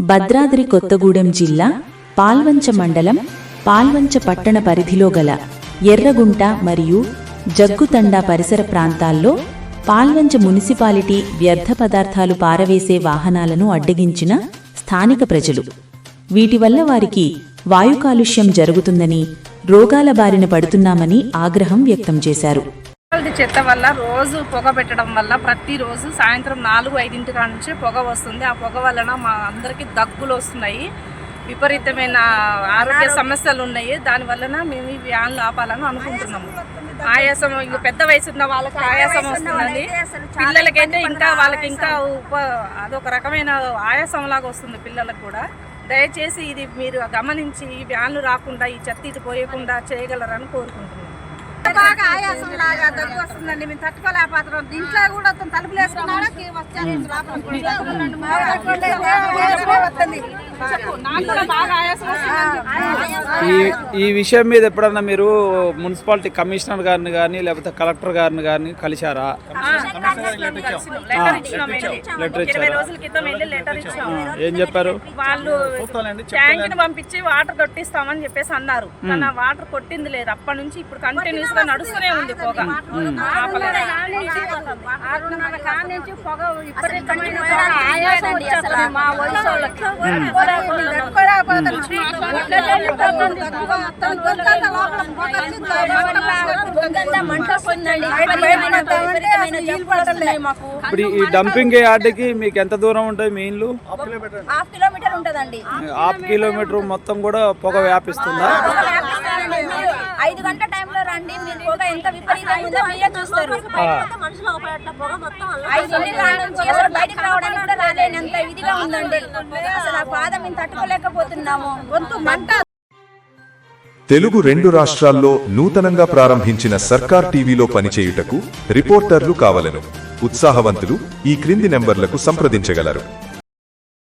భద్రాద్రి కొత్తగూడెం జిల్లా పాల్వంచ మండలం పాల్వంచ పట్టణ పరిధిలో గల ఎర్రగుంట మరియు జగ్గుతండా పరిసర ప్రాంతాల్లో పాల్వంచ మున్సిపాలిటీ వ్యర్థ పదార్థాలు పారవేసే వాహనాలను అడ్డగించిన స్థానిక ప్రజలు. వీటి వల్ల వారికి వాయు కాలుష్యం జరుగుతుందని రోగాల బారిన పడుతున్నామని ఆగ్రహం వ్యక్తం చేశారు. చెత్త వల్ల రోజు పొగ పెట్టడం వల్ల ప్రతిరోజు సాయంత్రం నాలుగు ఐదింటి కాడ నుంచి పొగ వస్తుంది. ఆ పొగ వలన మా అందరికీ దగ్గులు వస్తున్నాయి. విపరీతమైన ఆరోగ్య సమస్యలు ఉన్నాయి. దాని వలన మేము ఈ వ్యాన్లు ఆపాలని అనుకుంటున్నాము. ఆయాసం ఇంకా పెద్ద వయసు ఉన్న వాళ్ళకి ఆయాసం వస్తుందండి. పిల్లలకైతే ఇంకా వాళ్ళకి ఇంకా ఉప అదొక రకమైన ఆయాసం లాగా వస్తుంది పిల్లలకు కూడా. దయచేసి ఇది మీరు గమనించి ఈ వ్యాన్లు రాకుండా ఈ చెత్త ఇటు పోయకుండా చేయగలరని కోరుకుంటున్నాను బాగా ఆయాసం లాగా దగ్గు వస్తుందండి. మేము తట్టుకోలేకపోతున్నాం. దీంట్లో కూడా అతను తలుపులు వేసుకున్నాడా? కీ వచ్చారు వస్తుంది నాకు కూడా బాగా ఆయాసం. ఈ ఈ విషయం మీద ఎప్పుడన్నా మీరు మున్సిపాలిటీ కమిషనర్ గారిని కానీ లేకపోతే కలెక్టర్ గారిని కానీ కలిశారా? లెటర్ ఇచ్చారా? ఏం చెప్పారు? వాళ్ళు ట్యాంక్ని పంపించి వాటర్ కొట్టిస్తామని చెప్పేసి అన్నారు. కానీ వాటర్ కొట్టింది లేదు. అప్పటి నుంచి ఇప్పుడు కంటిన్యూస్గా నడుస్తూనే ఉంది పొగ. నుంచి పొగ విపరీతమైన ఆయాసం వచ్చేస్తుంది మా వయసు ఇప్పుడు ఈ డంపింగ్ యార్డ్కి మీకు ఎంత దూరం ఉంటుంది మీ ఇల్లు? హాఫ్ కిలోమీటర్ ఉంటదండి. హాఫ్ కిలోమీటర్ మొత్తం కూడా పొగ వ్యాపిస్తుందా? ఐదు గంటల ఎంత విపరీతంగా ఉందో మీరే చూస్తారు. ఐదింటి కాడ నుంచి అసలు బయటికి రావడానికి కూడా రాలేనంత ఇదిగా ఉందండి. అసలు ఆ బాధ మేము తట్టుకోలేకపోతున్నాము. గొంతు మంట. తెలుగు రెండు రాష్ట్రాల్లో నూతనంగా ప్రారంభించిన సర్కార్ టీవీలో పనిచేయుటకు రిపోర్టర్లు కావలను. ఉత్సాహవంతులు ఈ క్రింది నెంబర్లకు సంప్రదించగలరు.